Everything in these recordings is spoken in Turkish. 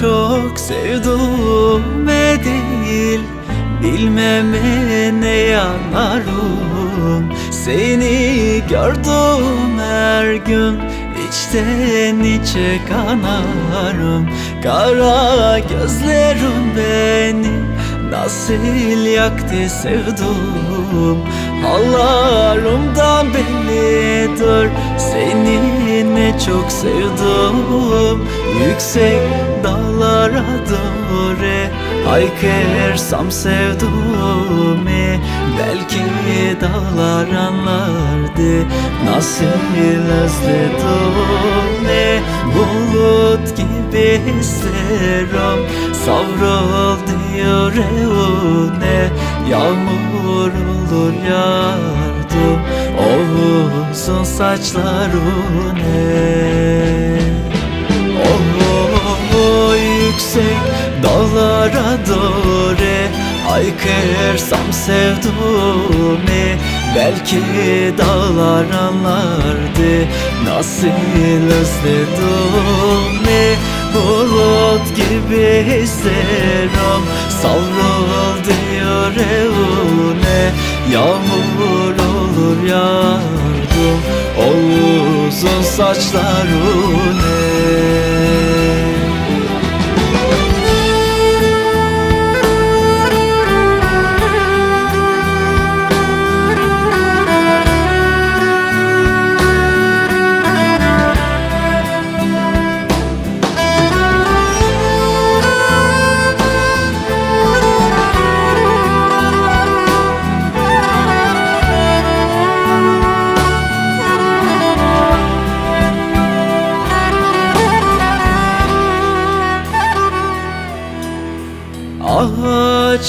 Çok sevduğume değil. Bilmeme ne yanarım Seni gördüm her gün İçten içe kanarım. Kara gözlerim beni Nasıl yaktı sevdum Hallarımdan bellidir Seni ne çok sevdim. Yüksek dağlara doğru Haykırsam sevduğumu Belki dağlar anlardı Nasıl özledim ne Bulut gibi isterim Savruldu yüreğine Yağmur olur yardım O uzun saçlarına yüksek dağlara doğru Haykırsam sevduğumu Belki dağlar anlardı Nasıl özledim Bulut gibi hislerim Savruldu yüreğine Yağmur olur yardım O uzun saçlarına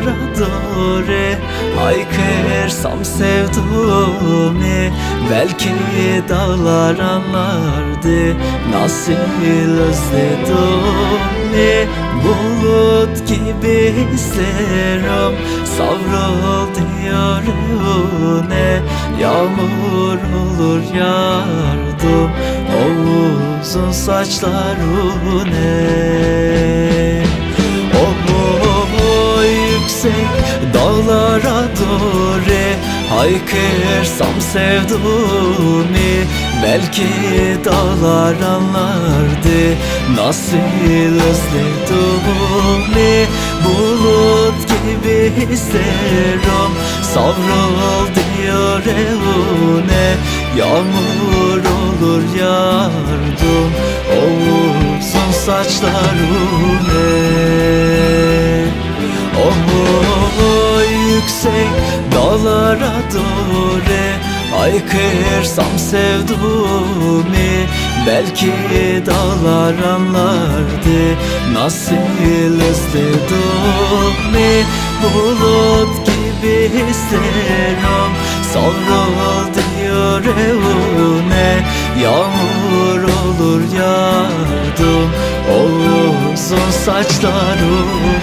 dağlara doğru Haykırsam sevduğumu Belki dağlar anlardı Nasıl özledim Bulut gibi hislerim Savruldu yüreğine Yağmur olur yardım O uzun saçlarına Oh Haykırsam sevduğumu Belki dağlar anlardı. Nasıl özledim Bulut gibi hislerim Savruldu yüreğine Yağmur olur yardım O uzun saçlarına. Oh yüksek doğru Haykırsam sevduğumu Belki dağlar anlardı Nasıl özledim Bulut gibi hislerim Savruldu yüreğine Yağmur olur yardım O uzun saçlarına